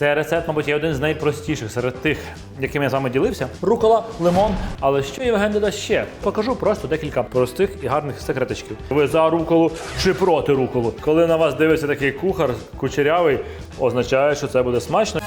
Цей рецепт, мабуть, є один з найпростіших серед тих, якими я з вами ділився. Рукола, лимон. Але що Євген додасть ще? Покажу просто декілька простих і гарних секретичків. Ви за руколу чи проти руколу? Коли на вас дивиться такий кухар кучерявий, означає, що це буде смачно.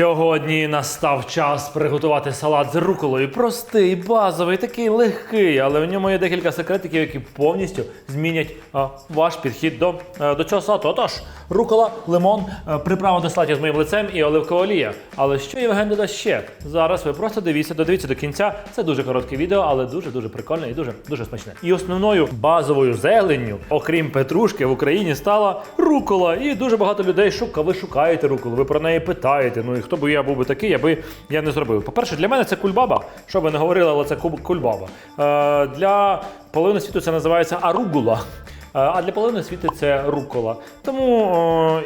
Сьогодні настав час приготувати салат з руколою. Простий, базовий, такий легкий, але в ньому є декілька секретиків, які повністю змінять а, ваш підхід до, е, до цього салату. Отож, рукола, лимон, е, приправа до салатів з моїм лицем і оливкова олія. Але що Євген додасть ще? Зараз ви просто дивіться, додивіться до кінця. Це дуже коротке відео, але дуже дуже прикольне і дуже дуже смачне. І основною базовою зеленню, окрім петрушки, в Україні стала рукола. І дуже багато людей шука. Ви шукаєте руколу, ви про неї питаєте. Ну і хто би я був би такий, я би я не зробив. По-перше, для мене це кульбаба. Що би не говорили, але це кульбаба. Е, для половини світу це називається аругула. Е, А для половини світу це рукола. Тому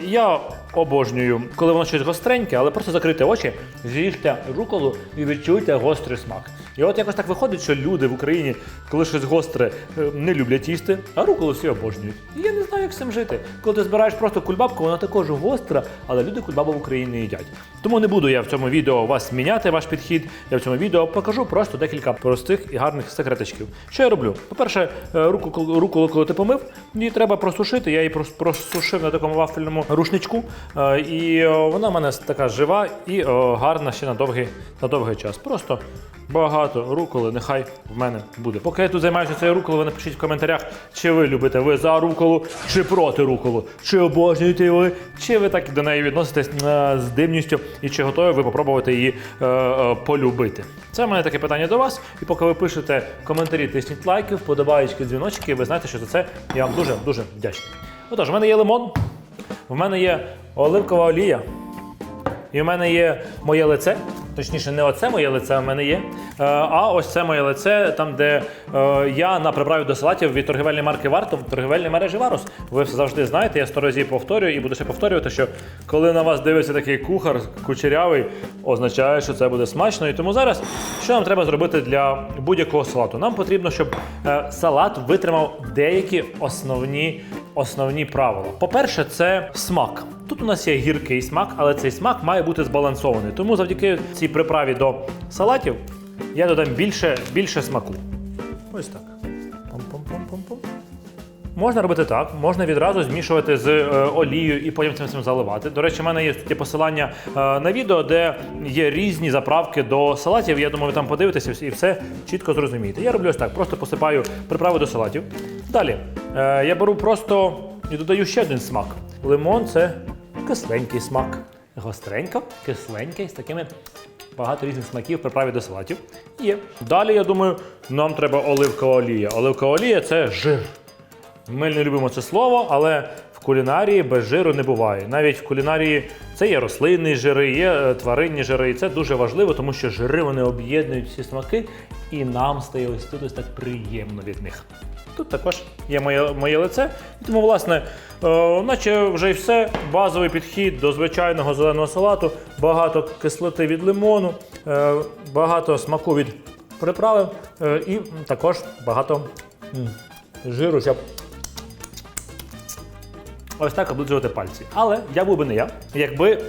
е, я обожнюю, коли воно щось гостреньке, але просто закрийте очі, з'їжте руколу і відчуйте гострий смак. І от якось так виходить, що люди в Україні, коли щось гостре, е, не люблять їсти, а руколу всі обожнюють. І я не знаю, як цим жити. Коли ти збираєш просто кульбабку, вона також гостра, але люди кульбабу в Україні їдять. Тому не буду я в цьому відео вас міняти, ваш підхід. Я в цьому відео покажу просто декілька простих і гарних секретичків. Що я роблю? По-перше, е, руку, руку, коли ти помив, її треба просушити. Я її прос- просушив на такому вафельному рушничку. Е, І е, вона в мене така жива і гарна ще на довгий, на довгий час. Просто багато руколи нехай в мене буде. Поки я тут займаюся цією руколою, ви напишіть в коментарях, чи ви любите ви за руколу, чи проти руколу, чи обожнюєте ви, чи ви так до неї відноситесь е, з дивністю, і чи готові ви попробувати її е, е, полюбити. Це в мене таке питання до вас. І поки ви пишете коментарі, тисніть лайки, вподобаєчки, дзвіночки, ви знаєте, що за це я вам дуже дуже вдячний. Отож, в мене є лимон, в мене є оливкова олія. І в мене є моє лице. Точніше, не оце моє лице в мене є. Е, А ось це моє лице, там, де е, я на приправі до салатів від торгівельної марки Варто в торгівельній мережі Варус. Ви все завжди знаєте, я сто разів повторюю і буду ще повторювати, що коли на вас дивиться такий кухар кучерявий, означає, що це буде смачно. І тому зараз що нам треба зробити для будь-якого салату? Нам потрібно, щоб е, салат витримав деякі основні, основні правила. По-перше, це смак. Тут у нас є гіркий смак, але цей смак має бути збалансований. Тому завдяки цій приправі до салатів я додам більше, більше смаку. Ось так. Пом-пом-пом-пом-пом. Можна робити так, можна відразу змішувати з е, олією і потім цим всім заливати. До речі, в мене є тут посилання е, на відео, де є різні заправки до салатів. Я думаю, ви там подивитеся і все чітко зрозумієте. Я роблю ось так: просто посипаю приправи до салатів. Далі е, я беру просто і додаю ще один смак. Лимон це кисленький смак. Гостренько, кисленький, з такими багато різних смаків приправі до салатів. Є. Далі, я думаю, нам треба оливкова олія. Оливкова олія це жир. Ми не любимо це слово, але в кулінарії без жиру не буває. Навіть в кулінарії це є рослинні жири, є е, тваринні жири, і це дуже важливо, тому що жири вони об'єднують всі смаки, і нам стає ось тут ось так приємно від них. Тут також є моє, моє лице, і тому, власне, е, наче вже й все. Базовий підхід до звичайного зеленого салату, багато кислоти від лимону, е, багато смаку від приправи е, і також багато м, жиру, щоб ось так облизувати пальці. Але я був би не я, якби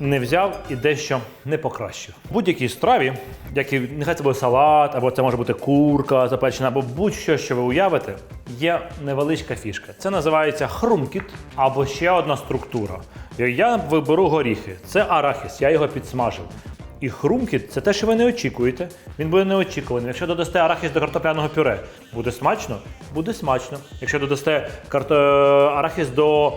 не взяв і дещо не покращив. В будь-якій страві, як і нехай це буде салат, або це може бути курка запечена, або будь-що, що ви уявите, є невеличка фішка. Це називається хрумкіт або ще одна структура. Я виберу горіхи. Це арахіс, я його підсмажив. І хрумкіт це те, що ви не очікуєте. Він буде неочікуваний. Якщо додасте арахіс до картопляного пюре, буде смачно? Буде смачно. Якщо додасте карто... арахіс до, е,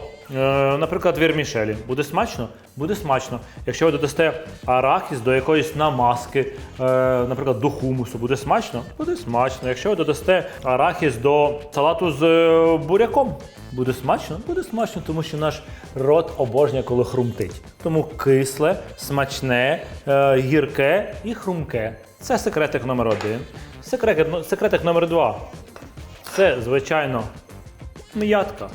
наприклад, вірмішелі, буде смачно? Буде смачно. Якщо ви додасте арахіс до якоїсь намазки, е, наприклад, до хумусу, буде смачно? Буде смачно. Якщо ви додасте арахіс до салату з е, буряком, буде смачно? Буде смачно, тому що наш рот обожнює, коли хрумтить. Тому кисле, смачне, е, гірке і хрумке. Це секретик номер один. Секретик, секретик номер два. Це, звичайно, м'ятка.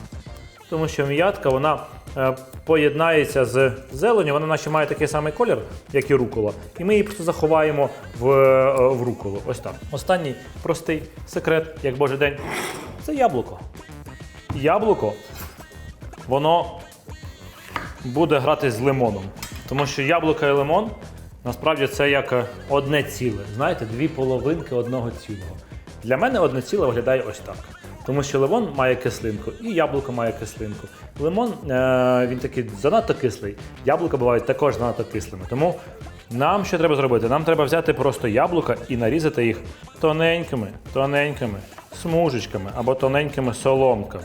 Тому що м'ятка вона е, поєднається з зеленю, вона наче має такий самий колір, як і рукола. І ми її просто заховаємо в, е, в руколу. Ось так. Останній простий секрет, як Божий день, це яблуко. Яблуко, воно буде грати з лимоном. Тому що яблука і лимон насправді це як е, одне ціле. Знаєте, дві половинки одного цілого. Для мене одне ціле виглядає ось так. Тому що лимон має кислинку, і яблуко має кислинку. Лимон е, він такий занадто кислий. Яблука бувають також занадто кислими. Тому нам що треба зробити? Нам треба взяти просто яблука і нарізати їх тоненькими, тоненькими смужечками або тоненькими соломками.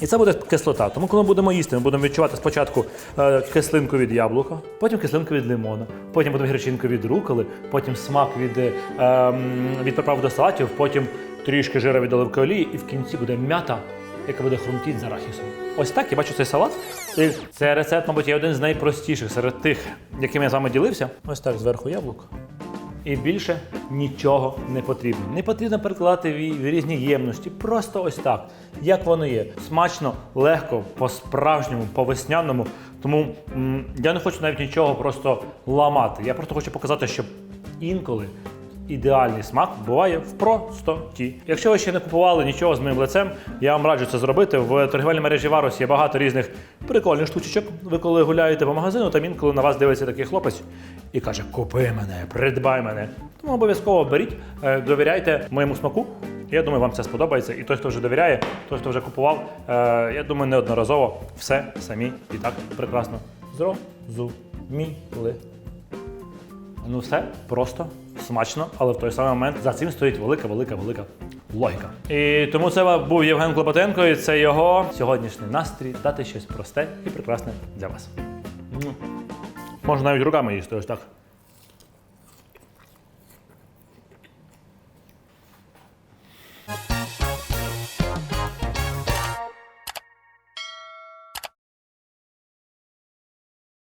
І це буде кислота. Тому, коли ми будемо їсти, ми будемо відчувати спочатку е, кислинку від яблука, потім кислинку від лимона, потім будемо гірчинку від руколи, потім смак від, е, ем, від приправ до салатів, потім трішки жира від оливкової олії, і в кінці буде м'ята, яка буде хрумтіти з арахісом. Ось так я бачу цей салат. І цей рецепт, мабуть, є один з найпростіших серед тих, яким я з вами ділився. Ось так зверху яблуко. І більше нічого не потрібно. Не потрібно перекладати в різні ємності. Просто ось так, як воно є. Смачно, легко, по-справжньому, по-весняному. Тому м, я не хочу навіть нічого просто ламати. Я просто хочу показати, що інколи ідеальний смак буває в простоті. Якщо ви ще не купували нічого з моїм лицем, я вам раджу це зробити. В торгівельній мережі Варус є багато різних прикольних штучечок. Ви коли гуляєте по магазину, там інколи на вас дивиться такий хлопець і каже: Купи мене, придбай мене. Тому обов'язково беріть, е, довіряйте моєму смаку. Я думаю, вам це сподобається. І той, хто вже довіряє, той, хто вже купував, е, я думаю, неодноразово все самі і так прекрасно зрозуміли. Ну все просто смачно, але в той самий момент за цим стоїть велика, велика, велика логіка. І тому це був Євген Клопотенко, і це його сьогоднішній настрій дати щось просте і прекрасне для вас. Можна навіть руками їсти ось так.